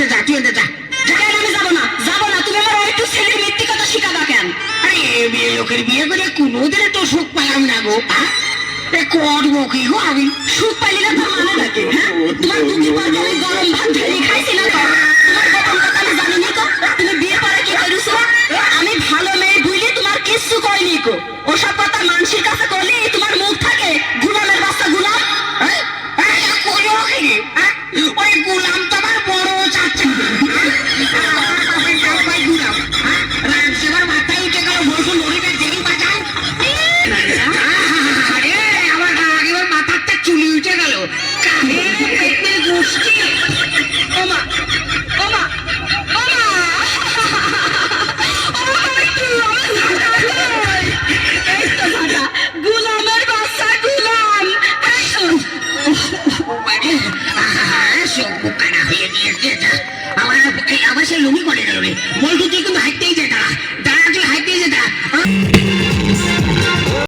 এনতে যা তুই এনতে যা। আমি যাব না যাব না তুমি আমার একটু ছেলের মিথ্যে কথা শিখাবা কেন? আরে এ বিয়ে লোকের বিয়ে করে কোনোদিনে তো সুখ পেলাম না গো? এ করব কি গো আমি? সুখ পাইলি না তার মানে হ্যাঁ? তোমার দুটি পর আমি গরম ভাত ঢেলে খাইছি না তো? তোমার গোপন কথা আমি জানি নি তো? তুমি বিয়ে পরে কি করিছো আমি ভালো মেয়ে বুঝলি তোমার কিচ্ছু কইনি কো ওসব কথা মানুষের কাছে করলে আমার আবার সে লুঙ্গি করে গেল রে বলতো তুই কিন্তু হাঁটতেই